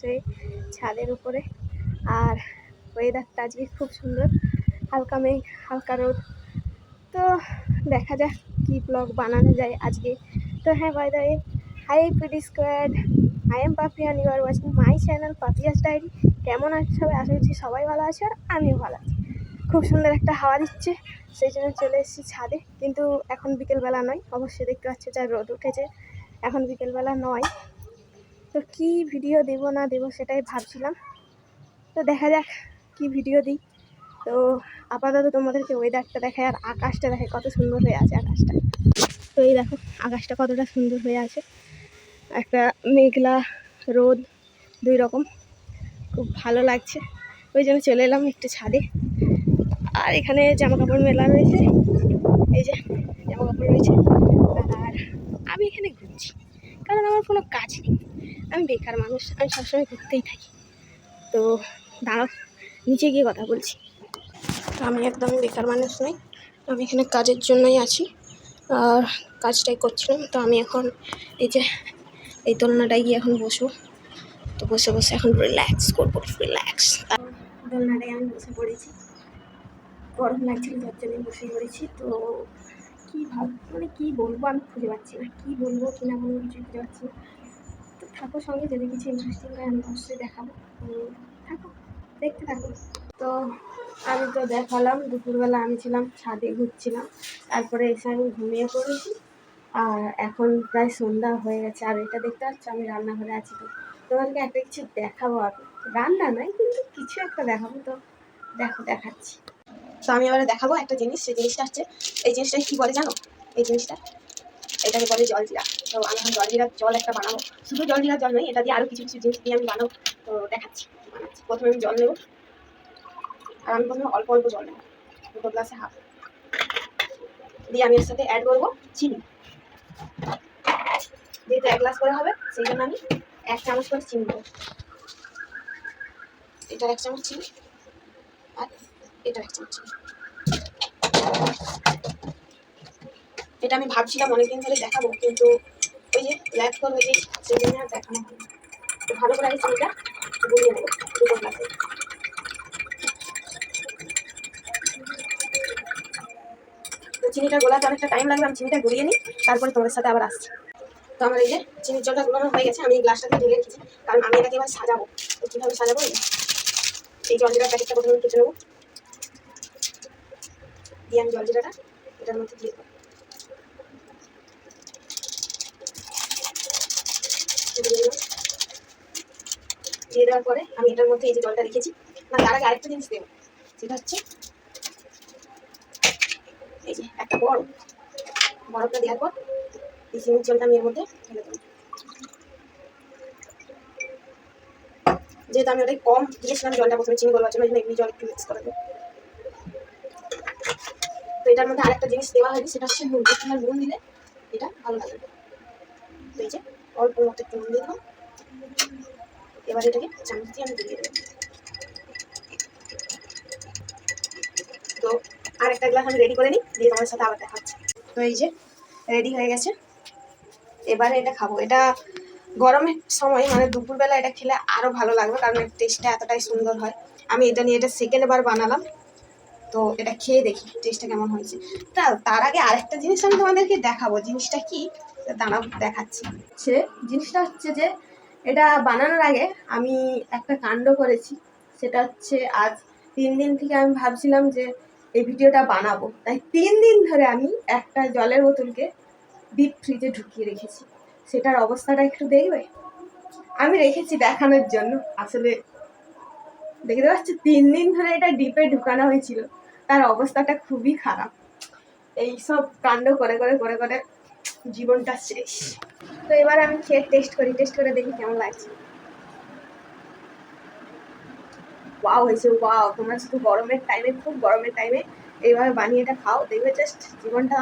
বসে ছাদের উপরে। আর ওয়েদারটা আজকে খুব সুন্দর, হালকা মেঘ, হালকা রোদ। তো দেখা যাক কী ব্লগ বানানো যায় আজকে। তো হ্যাঁ by the hi PD squad I am Papi and you are watching my channel Papiya's diary কেমন আছে সবাই? আশা করছি সবাই ভালো আছে আর আমিও ভালো আছি। খুব সুন্দর একটা হাওয়া দিচ্ছে, সেই জন্য চলে এসেছি ছাদে। কিন্তু এখন বিকেলবেলা নয়, অবশ্যই দেখতে পাচ্ছ যা রোদ উঠেছে। এখন বিকেলবেলা নয়। তো কি ভিডিও দেবো না দেবো সেটাই ভাবছিলাম। তো দেখা যাক কি ভিডিও দিই। তো আপাতত তোমাদেরকে ওয়েদারটা দেখায় আর আকাশটা দেখে কত সুন্দর হয়ে আছে আকাশটা। তো এই দেখো, আকাশটা কতটা সুন্দর হয়ে আছে। একটা মেঘলা রোদ, দুই রকম। খুব ভালো লাগছে। ওই জন্য চলে এলাম একটু ছাদে। আর এখানে জামা কাপড় মেলা রয়েছে। এই যে জামা কাপড় রয়েছে আর আমি এখানে ঘুরছি কারণ আমার কোনো কাজ নেই আমি বেকার মানুষ, আমি সবসময় ঘুরতেই থাকি। তো দাঁড়াও, নিচে গিয়ে কথা বলছি। তো আমি একদম বেকার মানুষ নই, আমি এখানে কাজের জন্যই আছি। আর কাজটাই করছিলাম, তো আমি এখন এই যে, এই দোলনাটায় গিয়ে এখন বসবো। তো বসে বসে এখন রিল্যাক্স করব রিল্যাক্স দোলনাটায় আমি বসে পড়েছি। গরম লাগছিল যার জন্য বসে পড়েছি। তো কী ভাব মানে কী বলব আমি খুঁজে পাচ্ছি না, কী বলব, কী না বলব কিছু খুঁজে পাচ্ছি না। তো থাকো সঙ্গে, যদি কিছু ইন্টারেস্টিং হয় আমি অবশ্যই দেখাবো। থাকো, দেখতে থাকো। তো আমি তো দেখালাম, দুপুরবেলা আমি ছিলাম, ছাদে ঘুরছিলাম। তারপরে এসে আমি ঘুমিয়ে পড়েছি। আর এখন প্রায় সন্ধ্যা হয়ে গেছে। আর এটা দেখতে পাচ্ছ, আমি রান্নাঘরে আছি তো। তোমাদেরকে একটা কিছু দেখাবো আমি রান্না নয়, কিন্তু কিছু একটা দেখাবো তো। দেখো, দেখাচ্ছি। তো আমি এবারে দেখাবো একটা জিনিস, সেই জিনিসটা হচ্ছে, এই জিনিসটা কি বলে জানো? এই জিনিসটা, এটাকে বলে জলজিরা। তো আমি এখন জলজিরার জল একটা বানাবো। শুধু জলজিরার জল নয়, এটা দিয়ে আরও কিছু কিছু জিনিস দিয়ে আমি বানাবো, তো দেখাচ্ছি প্রথমে আমি জল নেব, আর আমি প্রথমে অল্প অল্প জল নেব, দুটো গ্লাসে হাফ দিয়ে আমি এর সাথে অ্যাড করব চিনি। যেহেতু এক গ্লাস করে হবে, সেই জন্য আমি এক চামচ করে চিনি দেবো। এটার এক চামচ চিনি, আর এটার এক চামচ চিনি। এটা আমি ভাবছিলাম অনেকদিন ধরে দেখাবো, কিন্তু দেখানো তো ভালো করে চিনিটা গুলিয়ে নেব দুটো তো চিনিটা গোলাতে অনেকটা টাইম লাগবে, আমি চিনিটা গড়িয়ে নিই, তারপরে তোমাদের সাথে আবার আসছি। তো আমার এই যে, চিনির জলটা গুলানো হয়ে গেছে, আমি এই গ্লাসটাতে ঢেলে রেখেছি, কারণ আমি এটাকে এবার সাজাবো। তো কীভাবে সাজাবো এই জলজিরার প্যাকেটটা প্রথমে কেটে নেব। দিয়ে আমি জলজিরাটা এটার মধ্যে দিয়ে দেবো। দিয়ে দিলাম। দিয়ে দেওয়ার পরে আমি এটার মধ্যে এই যে জলটা রেখেছি। না, তার আগে আরেকটা জিনিস দেবো। সেটা হচ্ছে, এই যে একটা বরফ। বরফটা দেওয়ার পর এই চিনির জলটা আমি এর মধ্যে ঢেলে দেবো। যেহেতু আমি ওটাই কম দিয়েছিলাম জলটা প্রথমে চিনি গলবার জন্য এমনি জল একটু মিক্স করে দেবো তো এটার মধ্যে আরেকটা জিনিস দেওয়া হয়নি, সেটা হচ্ছে নুন। একটু নুন দিলে এটা ভালো লাগবে তো এই যে অল্প মতো একটু নুন দিয়ে দিলাম। এবার এটাকে চামচ দিয়ে আমি দিয়ে দেবো তো আর একটা গ্লাস আমি রেডি করে নিই, দিয়ে তোমার সাথে আবার দেখা হচ্ছে তো এই যে রেডি হয়ে গেছে। এবারে এটা খাব। এটা গরমের সময় মানে দুপুরবেলা এটা খেলে আরও ভালো লাগবে, কারণ এর টেস্টটা এতটাই সুন্দর হয়। আমি এটা নিয়ে এটা সেকেন্ড বার বানালাম। তো এটা খেয়ে দেখি টেস্টটা কেমন হয়েছে। তা, তার আগে আরেকটা জিনিস আমি তোমাদেরকে দেখাবো, জিনিসটা কি? দাঁড়াও, দেখাচ্ছি। সে জিনিসটা হচ্ছে যে, এটা বানানোর আগে আমি একটা কাণ্ড করেছি। সেটা হচ্ছে আজ তিন দিন থেকে আমি ভাবছিলাম যে, এই ভিডিওটা বানাবো। তাই তিন দিন ধরে আমি একটা জলের বোতলকে ডিপ ফ্রিজে ঢুকিয়ে রেখেছি। সেটার অবস্থাটা একটু দেখবে? আমি রেখেছি দেখানোর জন্য। আসলে, দেখতে পাচ্ছি? তিন দিন ধরে এটা ডিপে ঢুকানো হয়েছিল। তার অবস্থাটা খুবই খারাপ। এই সব কাণ্ড করে করে করে করে জীবনটা শেষ। তো এবার আমি খেয়ে টেস্ট করি টেস্ট করে দেখি কেমন লাগছে। ওয়াও হয়েছে ওয়াও তোমরা শুধু গরমের টাইমে খুব গরমের টাইমে এইভাবে বানিয়ে এটা খাও, দেখবে জাস্ট জীবনটা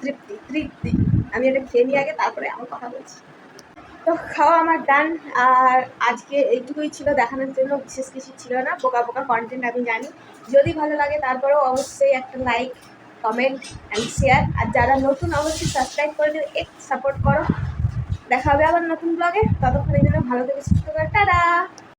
তৃপ্তি তৃপ্তি। আমি এটা খেয়ে নিয়ে আগে তারপরে আমার কথা বলছি। তো খাওয়া আমার ডান আর আজকে এইটুকুই ছিল দেখানোর জন্য, বিশেষ কিছু ছিল না, পোকা বোকা কন্টেন্ট আমি জানি। যদি ভালো লাগে, তারপরেও অবশ্যই একটা লাইক কমেন্ট অ্যান্ড শেয়ার আর যারা নতুন, অবশ্যই সাবস্ক্রাইব করে দেবে এক সাপোর্ট করো। দেখা হবে আবার নতুন ব্লগে ততক্ষণের জন্য ভালো থেকে, সুস্থ করে টাটা!